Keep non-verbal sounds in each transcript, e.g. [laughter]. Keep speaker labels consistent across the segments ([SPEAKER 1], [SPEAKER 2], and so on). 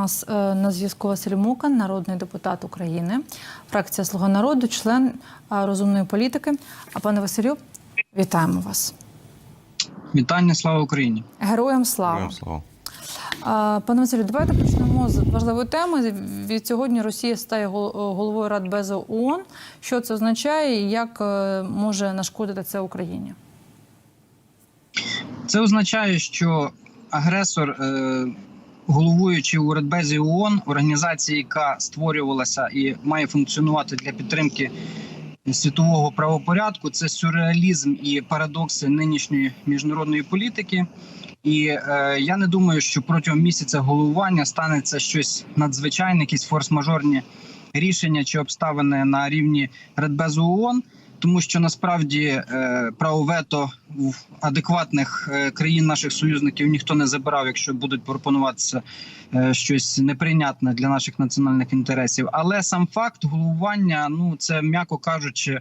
[SPEAKER 1] нас е, на зв'язку Василь Мукан, народний депутат України, фракція Слуга народу, член е, розумної політики. А пане Василю, вітаємо вас.
[SPEAKER 2] Вітання, слава Україні.
[SPEAKER 1] Героям слава.
[SPEAKER 3] Героям слава.
[SPEAKER 1] Пане Василю, давайте почнемо з важливої теми. Від сьогодні Росія стає головою Радбезу ООН. Що це означає і як е, може нашкодити це Україні?
[SPEAKER 2] Це означає, що агресор, е, головуючи у Радбезі ООН, організації, яка створювалася і має функціонувати для підтримки світового правопорядку, це сюрреалізм і парадокси нинішньої міжнародної політики. І е, я не думаю, що протягом місяця головування станеться щось надзвичайне, якісь форс-мажорні рішення чи обставини на рівні Радбезу ООН. Тому що насправді е, право вето в адекватних е, країн наших союзників ніхто не забирав, якщо будуть пропонуватися щось неприйнятне для наших національних інтересів. Але сам факт головування, ну це м'яко кажучи,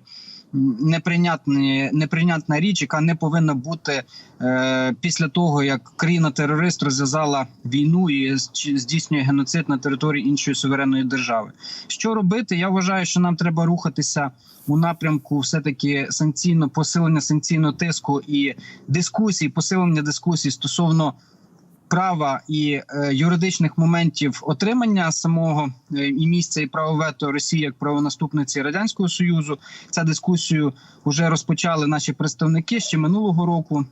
[SPEAKER 2] неприйнятні, неприйнятна річ, яка не повинна бути е, після того, як країна-терорист розв'язала війну і здійснює геноцид на території іншої суверенної держави. Що робити? Я вважаю, що нам треба рухатися у напрямку все таки санкційно посилення санкційного тиску і дискусій, посилення дискусій стосовно права і е, юридичних моментів отримання самого е, і місця і право вето Росії як правонаступниці радянського союзу. Ця дискусію вже розпочали наші представники ще минулого року.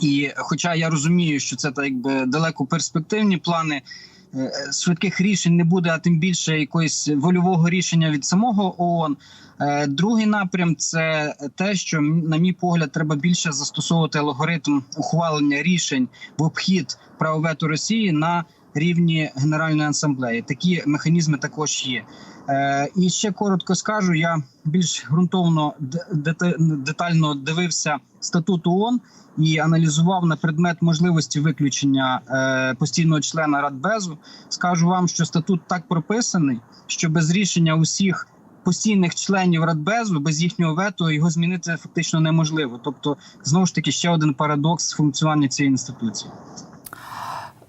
[SPEAKER 2] І хоча я розумію, що це так якби далеко перспективні плани. Е, Швидких рішень не буде, а тим більше якоїсь вольового рішення від самого ООН. Е, Другий напрям це те, що на мій погляд треба більше застосовувати алгоритм ухвалення рішень в обхід правовету Росії на рівні Генеральної асамблеї. Такі механізми також є. Е, І ще коротко скажу: я більш ґрунтовно детально дивився статут ООН і аналізував на предмет можливості виключення е, постійного члена Радбезу. Скажу вам, що статут так прописаний, що без рішення усіх постійних членів Радбезу, без їхнього вето його змінити фактично неможливо. Тобто, знову ж таки, ще один парадокс функціонування цієї інституції.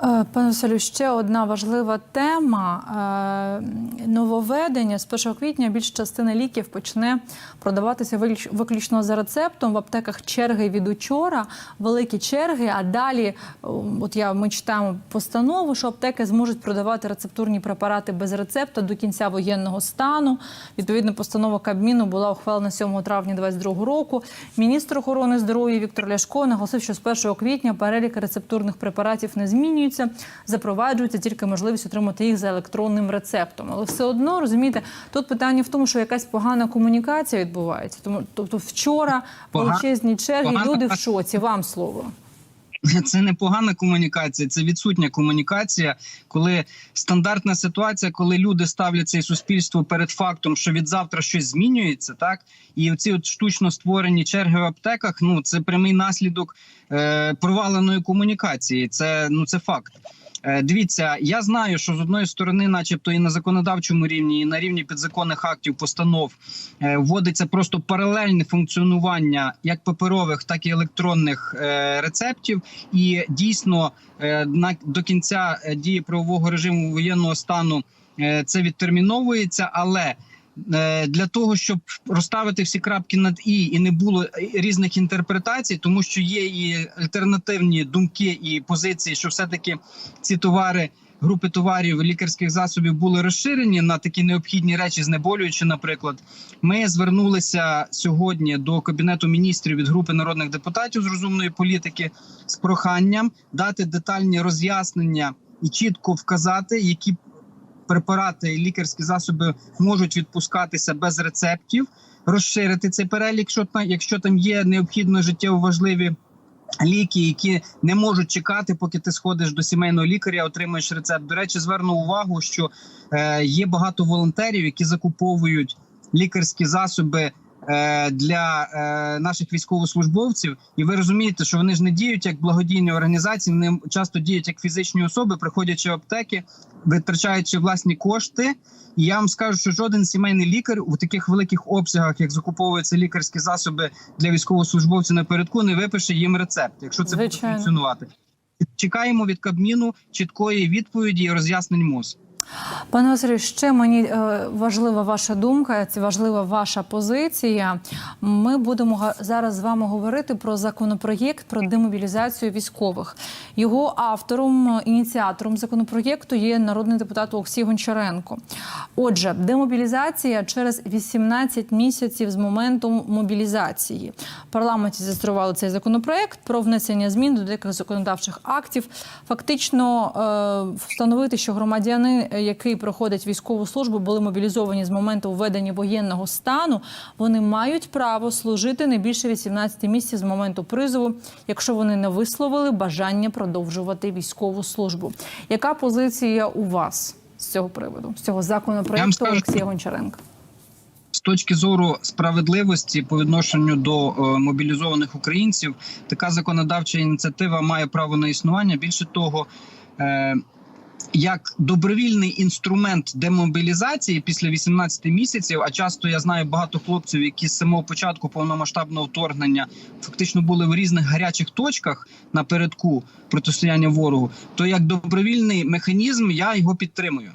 [SPEAKER 1] Е, Пане Василю, ще одна важлива тема. Е, Нововведення з 1 квітня більша частина ліків почне продаватися виключно за рецептом. В аптеках черги від учора, великі черги. А далі, от я ми читаємо постанову, що аптеки зможуть продавати рецептурні препарати без рецепта до кінця воєнного стану. Відповідно, постанова Кабміну була ухвалена 7 травня 2022 року. Міністр охорони здоров'я Віктор Ляшко наголосив, що з 1 квітня перелік рецептурних препаратів не змінюється, запроваджується тільки можливість отримати їх за електронним рецептом. Але все одно розумієте, тут питання в тому, що якась погана комунікація відбувається. Тому тобто вчора
[SPEAKER 2] Пога-
[SPEAKER 1] величезні черги,
[SPEAKER 2] погана-
[SPEAKER 1] люди в шоці. Вам слово. [laughs]
[SPEAKER 2] Це не погана комунікація, це відсутня комунікація, коли стандартна ситуація, коли люди ставляться і суспільство перед фактом, що від завтра щось змінюється, так і оці от штучно створені черги в аптеках. Ну це прямий наслідок е, проваленої комунікації. Це ну це факт. Е, Дивіться, я знаю, що з одної сторони, начебто, і на законодавчому рівні, і на рівні підзаконних актів постанов е, вводиться просто паралельне функціонування як паперових, так і електронних е, рецептів. І дійсно на до кінця дії правового режиму воєнного стану це відтерміновується, але для того, щоб розставити всі крапки над і і не було різних інтерпретацій, тому що є і альтернативні думки і позиції, що все таки ці товари. Групи товарів лікарських засобів були розширені на такі необхідні речі, знеболюючи. Наприклад, ми звернулися сьогодні до кабінету міністрів від групи народних депутатів з розумної політики з проханням дати детальні роз'яснення і чітко вказати, які препарати і лікарські засоби можуть відпускатися без рецептів, розширити цей перелік, там, якщо там є необхідно життєво важливі. Ліки, які не можуть чекати, поки ти сходиш до сімейного лікаря, отримаєш рецепт. До речі, зверну увагу, що е, є багато волонтерів, які закуповують лікарські засоби для е, наших військовослужбовців. І ви розумієте, що вони ж не діють як благодійні організації, вони часто діють як фізичні особи, приходячи в аптеки, витрачаючи власні кошти. І я вам скажу, що жоден сімейний лікар у таких великих обсягах, як закуповуються лікарські засоби для військовослужбовців напередку, не випише їм рецепт, якщо це
[SPEAKER 1] Звичайно.
[SPEAKER 2] буде функціонувати. чекаємо від Кабміну чіткої відповіді і роз'яснень МОЗ.
[SPEAKER 1] Пане Василю, ще мені е, важлива ваша думка, це важлива ваша позиція. Ми будемо зараз з вами говорити про законопроєкт про демобілізацію військових. Його автором, е, ініціатором законопроєкту є народний депутат Олексій Гончаренко. Отже, демобілізація через 18 місяців з моменту мобілізації. В парламенті зареєстрували цей законопроєкт про внесення змін до деяких законодавчих актів. Фактично е, встановити, що громадяни, е, проходять військову службу, були мобілізовані з моменту введення воєнного стану. Вони мають право служити не більше 18 місяців з моменту призову, якщо вони не висловили бажання продовжувати військову службу. Яка позиція у вас з цього приводу, з цього законопроекту Олексія Гончаренка?
[SPEAKER 2] З точки зору справедливості по відношенню до е, мобілізованих українців, така законодавча ініціатива має право на існування. Більше того, е, як добровільний інструмент демобілізації після 18 місяців, а часто я знаю багато хлопців, які з самого початку повномасштабного вторгнення фактично були в різних гарячих точках напередку протистояння ворогу, то як добровільний механізм я його підтримую.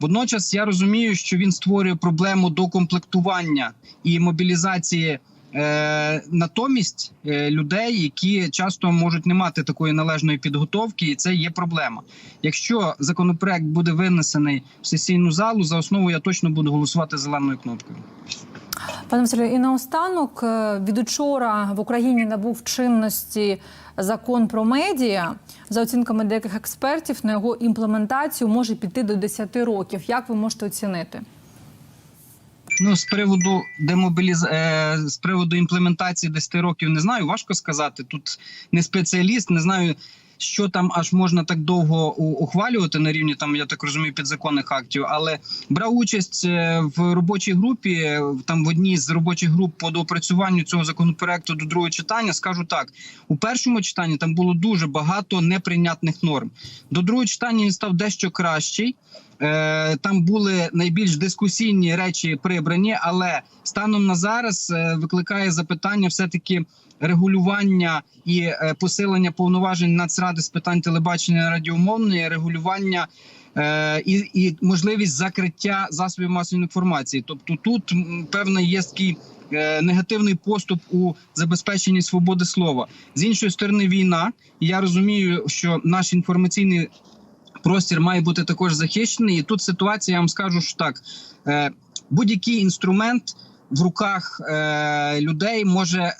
[SPEAKER 2] Водночас я розумію, що він створює проблему докомплектування і мобілізації. Е, натомість е, людей, які часто можуть не мати такої належної підготовки, і це є проблема. Якщо законопроект буде винесений в сесійну залу, за основу я точно буду голосувати зеленою кнопкою.
[SPEAKER 1] Пане Василю, і наостанок е, від учора в Україні набув чинності закон про медіа. За оцінками деяких експертів, на його імплементацію може піти до 10 років. Як ви можете оцінити?
[SPEAKER 2] Ну з приводу демобіліз... е, з приводу імплементації 10 років не знаю. Важко сказати. Тут не спеціаліст, не знаю. Що там аж можна так довго ухвалювати на рівні там, я так розумію, підзаконних актів, але брав участь е, в робочій групі, е, там в одній з робочих груп по доопрацюванню цього законопроекту до другого читання. Скажу так: у першому читанні там було дуже багато неприйнятних норм. До другого читання він став дещо кращий. Е, Там були найбільш дискусійні речі прибрані, але станом на зараз е, викликає запитання все таки регулювання і е, посилення повноважень Нацради з питань телебачення радіомовної, регулювання. І, і можливість закриття засобів масової інформації, тобто тут м, певний є такий негативний поступ у забезпеченні свободи слова. З іншої сторони, війна. І я розумію, що наш інформаційний простір має бути також захищений. І тут ситуація, я вам скажу, що так е, будь-який інструмент в руках е, людей може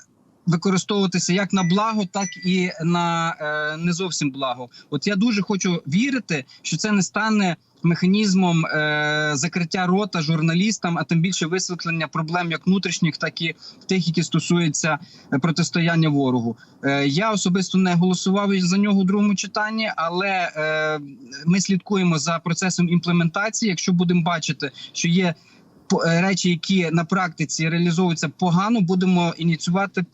[SPEAKER 2] використовуватися як на благо, так і на е, не зовсім благо. От я дуже хочу вірити, що це не стане. Механізмом е, закриття рота журналістам, а тим більше висвітлення проблем як внутрішніх, так і тих, які стосуються е, протистояння ворогу. Е, я особисто не голосував за нього у другому читанні, але е, ми слідкуємо за процесом імплементації. Якщо будемо бачити, що є е, речі, які на практиці реалізовуються погано, будемо ініціювати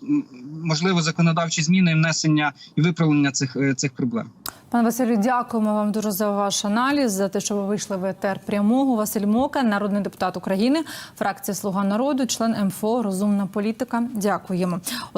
[SPEAKER 2] можливо законодавчі зміни і внесення і виправлення цих, е, цих проблем.
[SPEAKER 1] Пане Василю, дякуємо вам дуже за ваш аналіз, за те, що ви вийшли в етер прямого. Василь Мока, народний депутат України, фракція Слуга народу, член МФО Розумна політика. Дякуємо.